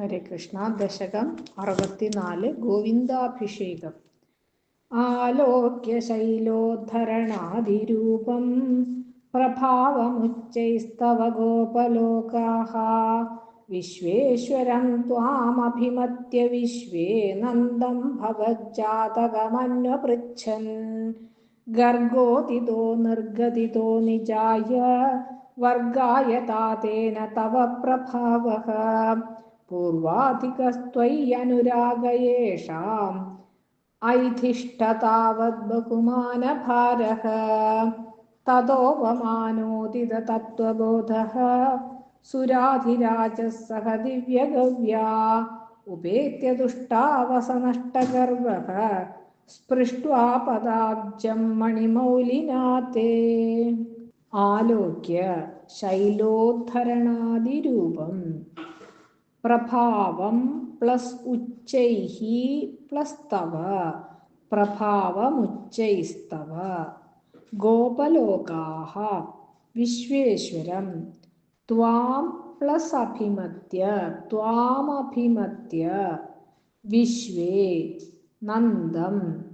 ഹരേ കൃഷ്ണ. ദശകം അറുപത്തിനാല്. ഗോവിന്ദാഭിഷേകം. ആലോക്യ ശൈലോദ്ധരണാതിരൂപം പ്രഭാവമുച്ചൈസ്തവ ഗോപലോകാः വിശ്വേശ്വരം ത്വാമഭിമത്യ വിശ്വേ നന്ദം ഭവജ്ജാതകമന്വപൃച്ഛൻ. ഗർഗോതിതോ നിർഗതിതോ നിജായ. വർഗായ താതേന തവ പ്രഭാവः. പൂർവാധികസ്ത്വയ്യനുരാഗയേഷാം ऐधिष्ठतावद्बहुमानभारः ततोपमानोदिततत्त्वबोधः सुराधिराजः सह दिव्यगव्या उपेत्य दुष्टावसनष्टगर्वः स्पृष्ट्वा पदाब्जं मणिमौलिना ते आलोक्य शैलोद्धरणादिरूपम् പ്രഭാവം പ്ലസ് ഉച്ചൈഹി പ്ലസ് തവ. പ്രഭാവമുച്ചൈസ്തവ ഗോപലോകാഹ വിശ്വേശ്വരം. ത്വാം പ്ലസ് അഭിമത്യ ത്വാമഭിമത്യ വിശ്വേ നന്ദം.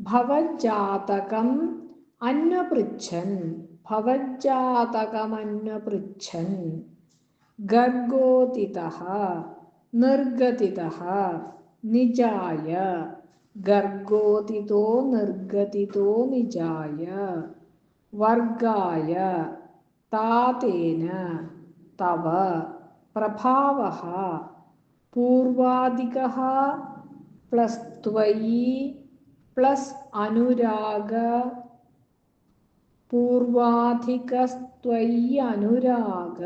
ഭവജാതകം അന്വപൃച്ഛൻ. ഭവജാതകമന്വപൃച്ഛൻ गर्गोतितः निर्गतितः निजाय। गर्गोतितो निर्गतितो निजाय। वर्गाय तातेन तव। प्रभावः पूर्वाधिकः प्लस्त्वयि प्लस् अनुराग। पूर्वाधिकस्त्वय्यनुराग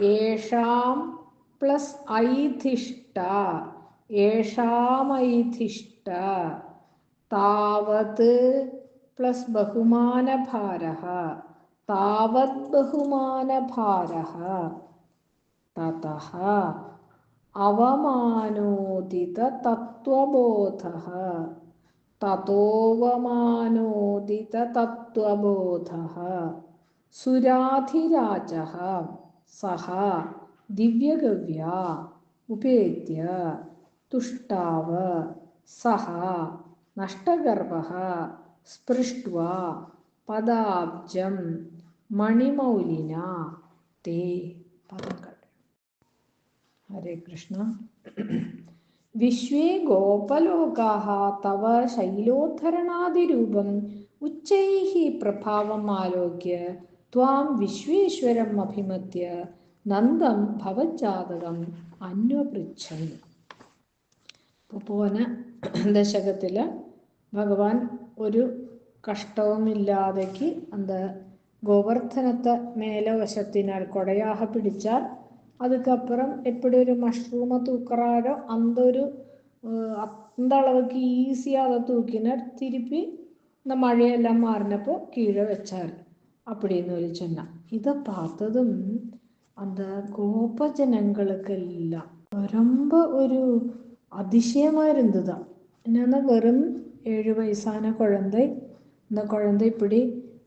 ഏഷാം പ്ലസ് ഐധിഷ്ഠ. ഏഷാമൈധിഷ്ഠ. താവത് പ്ലസ് ബഹുമാനഭാര താവത് ബഹുമാനഭാരः തതः അവമാനോദിതതത്ത്വബോധः തതോവമാനോദിതതത്ത്വബോധः സുരാധിരാജः സഹ ദിവ്യഗവ്യ ഉപേത്യ തുഷ്ടാവ സഹ നഷ്ടഗർഭ സ്പൃഷ്ട്വ പദാബ്ജം മണിമൗലിന തേ പദങ്ങൾ. ഹരേ കൃഷ്ണ. വിശ്വേ ഗോപലോകാः തവ ശൈലോദ്ധരണാതിരൂപം ഉച്ചൈ പ്രഭാവം ആലോക്യ ത്വാം വിശ്വേശ്വരം അഭിമത്യ നന്ദം ഭവജാതകം അന്വപൃച്ഛൻ പോന ദശകത്തിൽ ഭഗവാൻ ഒരു കഷ്ടവുമില്ലാതെക്ക് அந்த கோவர்த்தனத்தை மேலே வசத்தினார் கொடையாக பிடிச்சார் அதுக்கப்புறம் எப்படி ஒரு மஷ்ரூமை தூக்குறாரோ அந்த ஒரு அந்த அளவுக்கு ஈஸியாக அதை தூக்கினார் திருப்பி இந்த மழையெல்லாம் மாறினப்போ கீழே வச்சார் அப்படின்னு ஒரு சொன்னான் இதை பார்த்ததும் அந்த கோபஜனங்களுக்கெல்லாம் ரொம்ப ஒரு அதிசயமாக இருந்ததா என்னன்னா வெறும் ஏழு வயசான குழந்தை இந்த குழந்தை இப்படி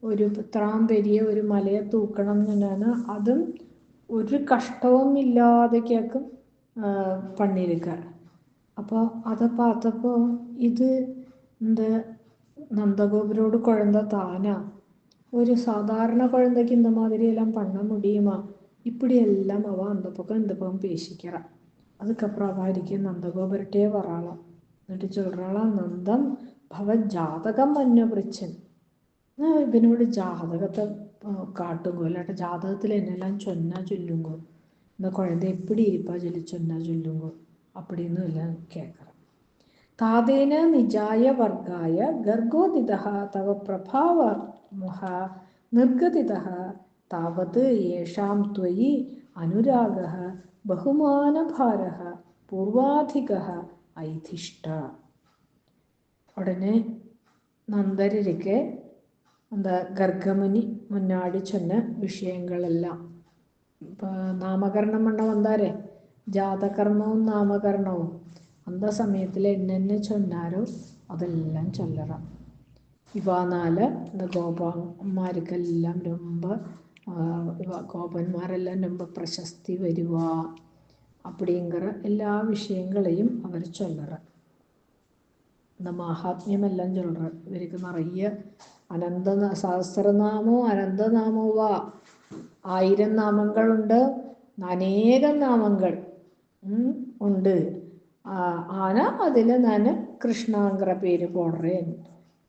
ഒരു ഇത്രാം പെരിയ ഒരു മലയെ തൂക്കണം എന്നാണ് അതും ഒരു കഷ്ടവും ഇല്ലാതെയൊക്കെ பண்ணியிருக்கார் അപ്പോൾ அதை பார்த்தப்போ இது இந்த நந்தகோபுரோடு குழந்தை தானா ஒரு சாதாரண குழந்தைக்கு இந்த மாதிரி எல்லாம் பண்ண முடியுமா இப்படி எல்லாம் அவ அந்த பக்கம் இந்த பக்கம் பேசிக்கிறான் அதுக்கப்புறம் அவ இருக்கும் நந்தகோபுரட்டே வராளாம் എന്നിട്ട് ചൊല്ലുറാളാം നന്ദം ഭവ ജാതകം അന്വപൃച്ഛൻ ഇവനോട് ജാതകത്തെ കാട്ടുങ്കോ അല്ലാട്ട് ജാതകത്തിൽ എന്നെല്ലാം ചൊന്ന ചൊല്ലുങ്കോ இந்த குழந்தை எப்படி இருப்பா சொல்லி சொன்னா சொல்லுங்க அப்படின்னு எல்லாம் கேட்குறான் താതേന നിജായ വർഗായ ഗർഗോദിത തവ പ്രഭാവ നിർഗതിത താവത് യേഷാം ത്വയി അനുരാഗ ബഹുമാനഭാര പൂർവാധിക ഐതിഷ്ട ഉടനെ നന്ദരക്ക് എന്താ ഗർഗമുനി മുന്നാടി ചെന്ന വിഷയങ്ങളെല്ലാം. ഇപ്പം നാമകരണം പണ്ണ വന്നാരേ ജാതകർമ്മവും നാമകരണവും. അന്ത സമയത്തിൽ എന്നെന്നെ ചൊന്നാരോ അതെല്ലാം ചൊല്ലണം ഇവ നാല് இந்த ഗോപന്മാർക്കെല്ലാം ரொம்ப கோபன்மாரெல்லாம் ரொம்ப பிரசஸ்தி வருவா அப்படிங்கிற எல்லா விஷயங்களையும் அவர் சொல்லுற இந்த மகாத்மியம் எல்லாம் சொல்லுற இவருக்கு நிறைய അനന്ത സഹസ്രനാമോ അനന്തനാമോ വാ. ആയിരം നാമങ്ങളുണ്ട്. അനേകം നാമങ്ങൾ ഉണ്ട്. ആന അതിൽ ഞാൻ കൃഷ്ണാങ്കര പേര് പോടുറേൻ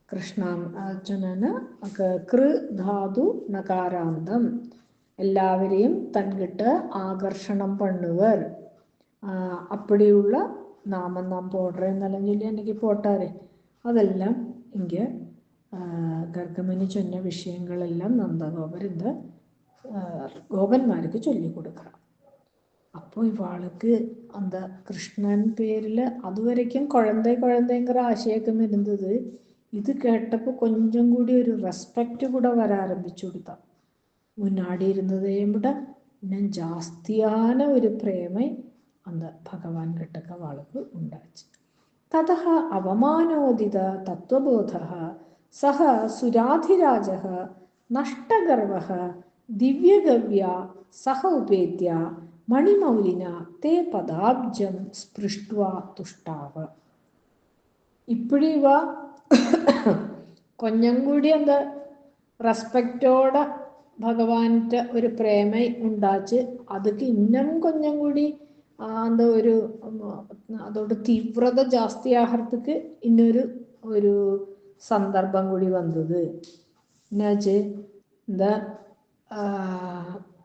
കൃഷ്ണ അർജുനന് കൃ ധാതു നകാരാന്തം. എല്ലാവരെയും തൻകിട്ട് ആകർഷണം പണ്ണുവർ. അപ്പടിയുള്ള നാമം നാം പോടുറേന്നെല്ലാം ചൊല്ലി എനിക്ക് പോട്ടാരെ. അതെല്ലാം എനിക്ക് ഗർഗമനി ചൊന്ന വിഷയങ്ങളെല്ലാം നന്ദഗോപർ ഗോപന്മാർക്ക് ചൊല്ലിക്കൊടുക്കണം. അപ്പോൾ ഇവാൾക്ക് എന്താ കൃഷ്ണൻ പേരിൽ அது കുഴന്തേ குழந்தை ആശയൊക്കെ ஆசையக்கம் ഇത് இது கேட்டப்போ கொஞ்சம் കൂടി ഒരു റെസ്പെക്റ്റ് കൂടെ വരാരംഭിച്ചു കൊടുത്ത. മുന്നാടി ഇരുന്നതേ വിട ഞാൻ ജാസ്തിയാന ഒരു പ്രേമ അന്ന് ഭഗവാൻ കെട്ടൊക്കെ വാൾക്ക് ഉണ്ടാച്ചു. തഥ അവമാനോദിത തത്വബോധ സഹ സുരാധിരാജ നഷ്ടഗർവ ദിവ്യഗവ്യ സഹ ഉപേദ്യ മണിമൗലിന തേ പദാബ്ജം സ്പൃഷ്ട്വ തുഷ്ടാവ്. ഇപ്പോഴും ഇവ കൊഞ്ഞം കൂടി എന്താ റെസ്പെക്റ്റോടെ ഭഗവാന്റെ ഒരു പ്രേമ ഉണ്ടാച്ച് അതുക്ക് ഇന്നും കൊഞ്ഞം കൂടി എന്താ ഒരു അതോട് തീവ്രത ജാസ്തി ആഹർത്തുക്ക് ഇന്നൊരു ഒരു സന്ദർഭം കൂടി വന്നത്. എന്നുവെച്ച് എന്താ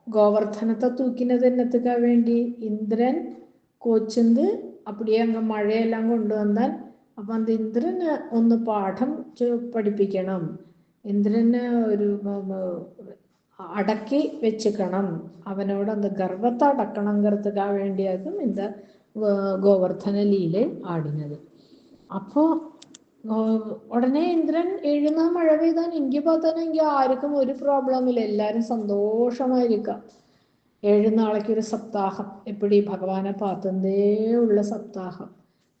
கோவர்த்தனத்தை தூக்கினது என்னத்துக்காக வேண்டி இந்திரன் கோச்சிந்து அப்படியே அங்கே மழையெல்லாம் கொண்டு வந்தாൽ അപ്പം അത് ഇന്ദ്രന് ഒന്ന് പാഠം പഠിപ്പിക്കണം ഇന്ദ്രന് ഒരു അടക്കി വെച്ചുക്കണം അവനോട് அந்த ഗർവത്തെ അടക്കണங்கிறதுக்காக വേണ്ടിയാകും இந்த கோவர்த்தன லீலை ஆடினது அப்போ ഉടനെ ഇന്ദ്രൻ എഴുന്ന മഴ പെയ്താൻ എനിക്ക് പാത്താനെങ്കിൽ ആർക്കും ഒരു പ്രോബ്ലം ഇല്ല. എല്ലാരും സന്തോഷമായിരിക്കാം. ഏഴ് ഒരു സപ്താഹം. എപ്പിടി ഭഗവാനെ പാത്തന്തേ ഉള്ള സപ്താഹം.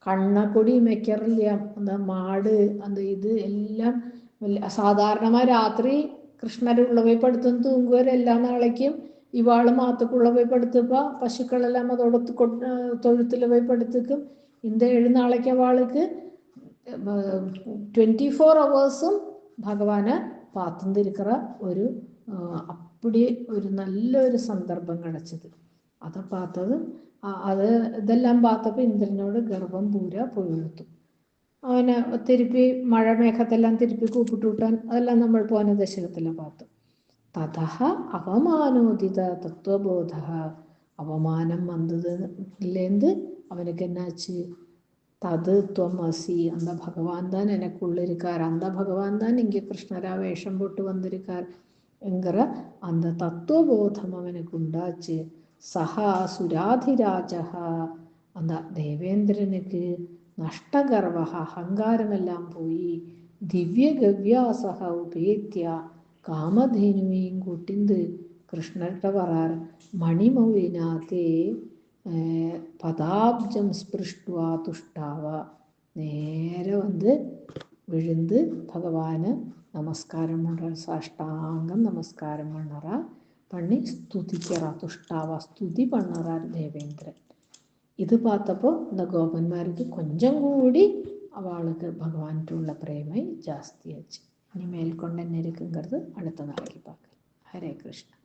കണ്ണക്കൊടി മെക്കറില്ല അന്ത മാട് അന്ത ഇത് എല്ലാം സാധാരണമായി രാത്രി കൃഷ്ണരെ ഉള്ള പോയി പടുത്തും തൂങ്ങുവർ എല്ലാ നാളേക്കും ഇവാൾ മാത്തക്കുള്ള പോയി പടുത്തപ്പോ. പശുക്കളെല്ലാം അതോടൊത്ത് തൊഴുത്തിൽ പോയി പടുത്തുക്കും. ഇന്ത ഏഴ് നാളേക്ക് അവൾക്ക് ട്വന്റി ഫോർ അവേഴ്സും ഭഗവാന് പാത്തുന്തിരിക്കറ ഒരു അപ്പടി ഒരു നല്ലൊരു സന്ദർഭം കിടച്ചത് അത് പാത്തത്. അത് ഇതെല്ലാം പാത്തപ്പോൾ ഇന്ദ്രനോട് ഗർഭം പൂര പൊഴുത്തു അവനെ തിരുപ്പി മഴ മേഘത്തെല്ലാം തിരുപ്പി കൂപ്പിട്ടുവിട്ടാൻ അതെല്ലാം നമ്മൾ പോന ദശകത്തിലെ പാത്തു. തഥ അവമാനോദിത തത്വബോധ. அவமானம் வந்ததுலேருந்து அவனுக்கு என்னாச்சு തത് ത്വമസി അന്ത ഭഗവാൻ താൻ എനക്കുള്ളിരിക്കാർ. അന്ത ഭഗവാൻ താൻ എനിക്ക് കൃഷ്ണരാ വേഷം പൊട്ട് വന്നിരിക്കാർ. എങ്കിറ അന്ത തത്വബോധം അവനക്കുണ്ടാച്ച്. സഹ സുരാധിരാജ അന്ത ദേവേന്ദ്രനക്ക് നഷ്ടഗർവ അഹങ്കാരമെല്ലാം പോയി. ദിവ്യഗവ്യാസഹ ഉപേത്യ. കാമധേനുവേയും കൂട്ടിന്ത് കൃഷ്ണട്ട പറ മണിമൗലിനാത്തേ പദാബ്ജം സ്പൃഷ്ടുവാ തുഷ്ടാവ. നേരെ വന്ന് വിഴുന്ന് ഭഗവാന് നമസ്കാരം പണ്ടറ സാഷ്ടാംഗം നമസ്കാരം പണ്ടറ പണി സ്തുതിക്കറ തുഷ്ടാവ. സ്തുതി പണ്ണറ ദേവേന്ദ്രൻ. ഇത് പാത്തപ്പോൾ இந்த ഗോപന്മാർക്ക് കൊഞ്ചം കൂടി അവൾക്ക് ഭഗവാനുള്ള ജാസ്തി ജാസ്തിയാച്ചു. ഇനി മേൽക്കൊണ്ട് ഇരിക്കുന്നത് അടുത്ത നാളേക്ക് പാക്കാം. ഹരേ കൃഷ്ണ.